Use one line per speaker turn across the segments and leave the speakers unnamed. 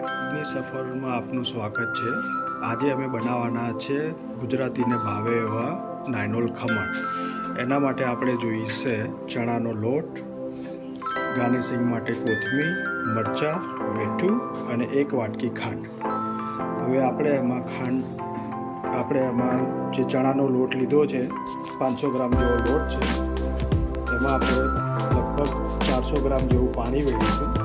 ની સફરમાં આપનું સ્વાગત છે. આજે અમે બનાવવાના છે ગુજરાતીને ભાવે એવા નાયનોલ ખમણ. એના માટે આપણે જોઈશે ચણાનો લોટ, ગાર્નિશિંગ માટે કોથમીર, મરચાં, મીઠું અને એક વાટકી ખાંડ. હવે આપણે એમાં ખાંડ, આપણે એમાં જે ચણાનો લોટ લીધો છે, પાંચસો ગ્રામ જેવો લોટ છે. એમાં આપણે લગભગ ચારસો ગ્રામ જેવું પાણી વેડીશું હવે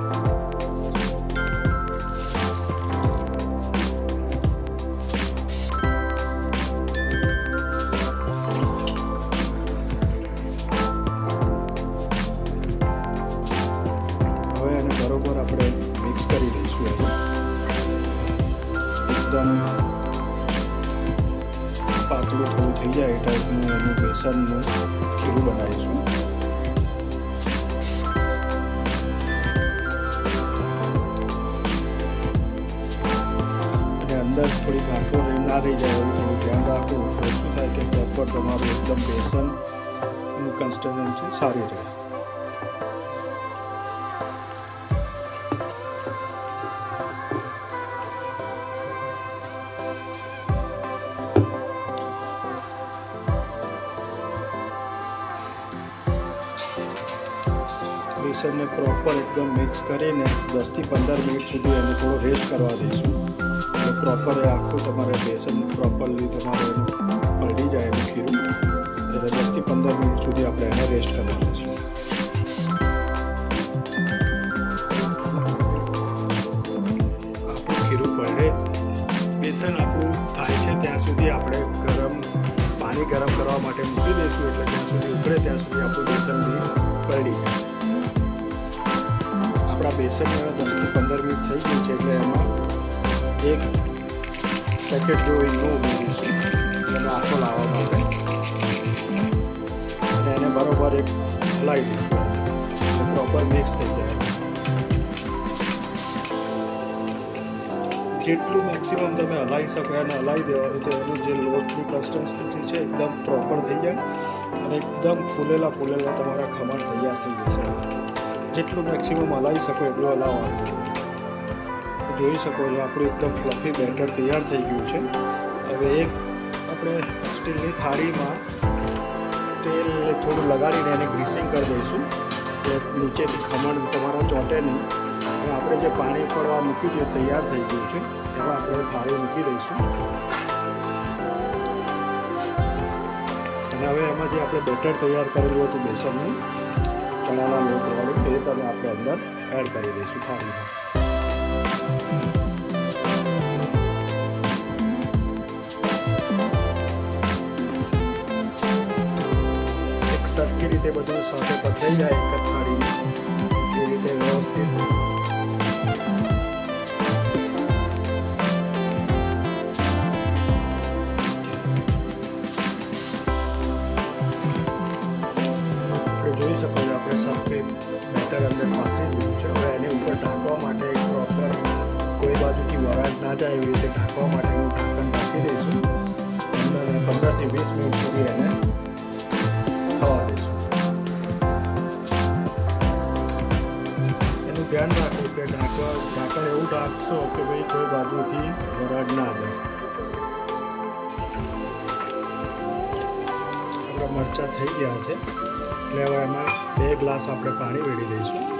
થઈ જાય એ ટાઈપનું એનું બેસનનું ખીરું બનાવીશું અને અંદર થોડી ગાંઠો ના રહી જાય એવું થોડું ધ્યાન રાખવું શું થાય કે પ્રોપર તમારું એકદમ બેસનનું છે, સારી રહે. બેસનને પ્રોપર એકદમ મિક્સ કરીને દસથી પંદર મિનિટ સુધી એને થોડો રેસ્ટ કરવા દઈશું. એટલે પ્રોપર એ આખું તમારે બેસન પ્રોપરલી તમારે એનું પલટી જાય એનું ખીરું. એટલે દસથી પંદર મિનિટ સુધી આપણે એને રેસ્ટ કરવા દઈશું. બેસન આપણું થાય છે ત્યાં સુધી આપણે ગરમ પાણી ગરમ કરવા માટે મૂકી દઈશું. એટલે ત્યાં સુધી ઉકળે ત્યાં સુધી આપણું બેસન બી પલળી જાય. આપણા બેસન દસથી પંદર મિનિટ થઈ ગઈ છે એટલે એમાં એક પેકેટ જો ઈનો ઉમેરીશું. એનો આખો લાવવા માટે અને એને બરોબર એક હલાવી દઈશું પ્રોપર મિક્સ થઈ જાય. જેટલું મેક્સિમમ તમે હલાવી શકો, એને હલાવી દેવાનું તો એનું જે લોટની કન્સ્ટન્સી છે એકદમ પ્રોપર થઈ જાય અને એકદમ ફૂલેલા ફૂલેલા તમારા ખમણ તૈયાર થઈ જશે. જેટલું મેક્સિમમ હલાવી શકો એટલું હલાવવાનું જોઈ શકો છો, આપણું એકદમ ફ્લફી બેટર તૈયાર થઈ ગયું છે. હવે એક આપણે સ્ટીલની થાળીમાં તેલ થોડું લગાડીને એને ગ્રીસિંગ કરી દઈશું. તો નીચેથી ખમણ તમારા ચોંટે નહીં. અને આપણે જે પાણી પડવા મૂક્યું છે તૈયાર થઈ ગયું છે. એમાં આપણે થાળી મૂકી દઈશું. અને હવે એમાં જે આપણે બેટર તૈયાર કરેલું હતું બેસનનું. ચણાના લોટ વાળું એ પણ આપણે અંદર એડ કરી દઈશું થાળીમાં એક સરખી રીતે બધું સાથે પથરાઈ જાય એક જ થાળીમાં એ રીતે વ્યવસ્થિત આપણે જોઈ શકો બેટર અંદર પાથરી દીધું છે. હવે એની ઉપર ઢાંકવા માટે એક પ્રોપર કોઈ બાજુથી વરાળ ના જાય એવી રીતે ઢાંકવા માટેનું ઢાંકણ ઢાંકી દઈશું. અંદર પંદરથી વીસ મિનિટ સુધી એને થવા દઈશું. એનું ધ્યાન રાખવું કે ઢાંકવા ઢાંકણ એવું ઢાંકશો કે ભાઈ કોઈ બાજુથી વરાળ ના જાય. મરચાં થઈ ગયા છે. એટલે એમાં બે ગ્લાસ આપણે પાણી વેડી દઈશું.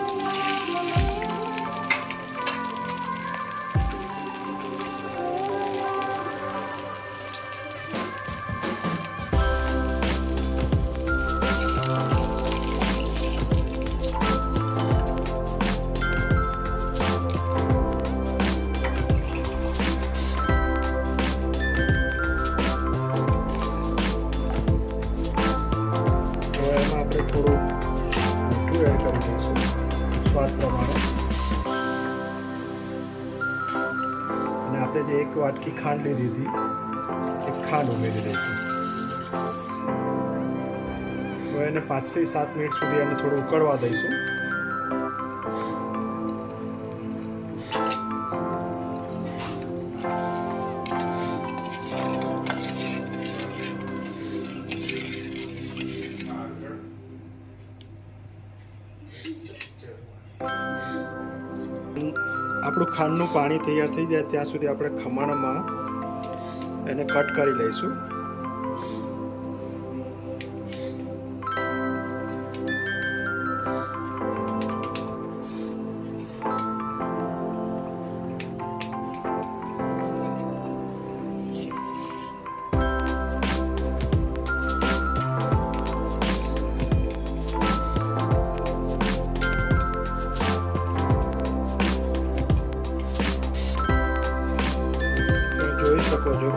વાટકી ખાંડ લીધી. હતી એ ખાંડ ઉમેરી દઈશું. હવે એને પાંચથી સાત મિનિટ સુધી એને થોડું ઉકળવા દઈશું. આપણે આપણું ખાંડનું પાણી તૈયાર થઈ જાય ત્યાં સુધી આપણે ખમણમાં એને કટ કરી લઈશું.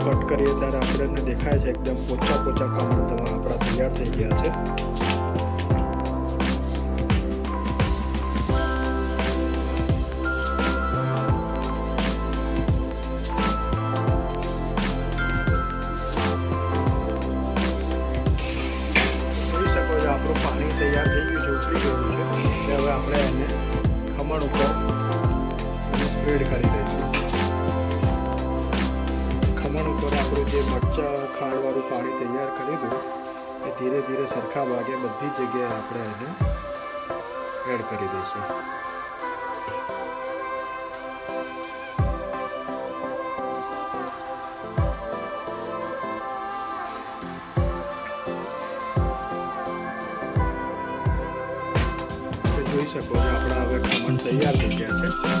કટ કરીએ ત્યારે આપણને દેખાય છે એકદમ પોચા પોચા ખમણ તો આપણા તૈયાર થઈ ગયા છે. જોઈ શકો છો, આપણું પાણી તૈયાર થઈ ગયું છે ઉકળી ગયું છે. એટલે હવે આપણે એને ખમણ ઉપર સ્પ્રેડ કરી દઈશું. જે મરચા ખાંડવાળું પાણી તૈયાર કરી દઉં, એ ધીરે ધીરે સરખા ભાગે બધી જગ્યાએ આપણે એને એડ કરી દઈશું. તમે જોઈ શકો છો, આપણા હવે ખમણ તૈયાર થઈ ગયા છે.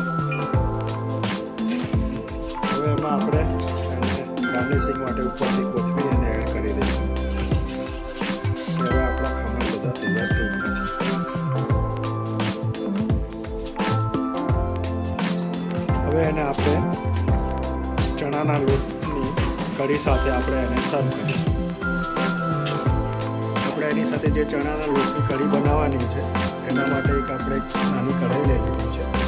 ઉપરથી કોથમીર અને એડ કરી દઈશું હવે એને આપણે ચણાના લોટની કઢી સાથે આપણે એને સર્વ કરીશું. આપણે એની સાથે જે ચણાના લોટની કઢી બનાવવાની છે, એના માટે એક આપણે નાની કઢાઈ લઈ લીધી છે.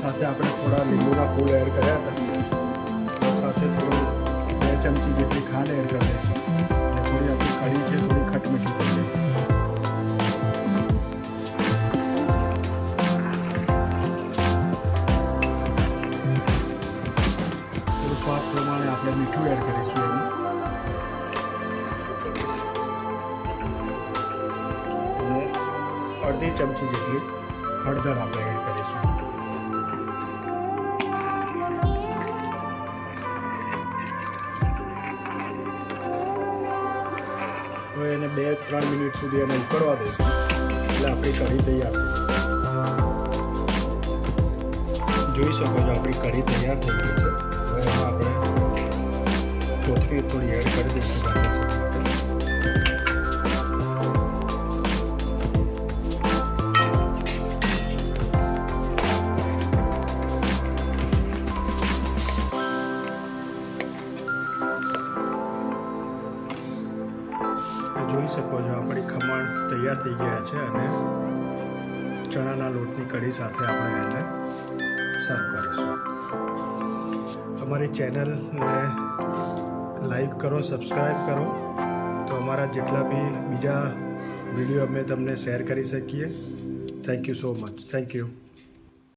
સાથે આપણે થોડા લીંબુના ફૂલ એડ કર્યા હતા. સાથે થોડું બે ચમચી જેટલી ખાંડ એડ કરી દઈશું. એટલે થોડી આપણી કઢી છે, થોડી ખટમીઠી થઈ જાય થોડું સ્વાદ પ્રમાણે આપણે મીઠું એડ કરીશું એમાં અને અડધી ચમચી જેટલી હળદર આપણે એડ કરીશું. હવે એને બે, ત્રણ મિનિટ સુધી એને ઉકળવા દઈશું. એટલે આપણી કઢી તૈયાર થઈ જોઈ શકો છો, આપણી કઢી તૈયાર થઈ ગઈ છે. હવે આપણે કોથમીર થોડી એડ કરી દઈશું. ચણાના લોટની કઢી સાથે આપણે એને સર્વ કરીશું. અમારી ચેનલને લાઈક કરો સબસ્ક્રાઈબ કરો. તો અમારા જેટલા બી બીજા વીડિયો અમે તમને શેર કરી શકીએ. Thank you so much thank you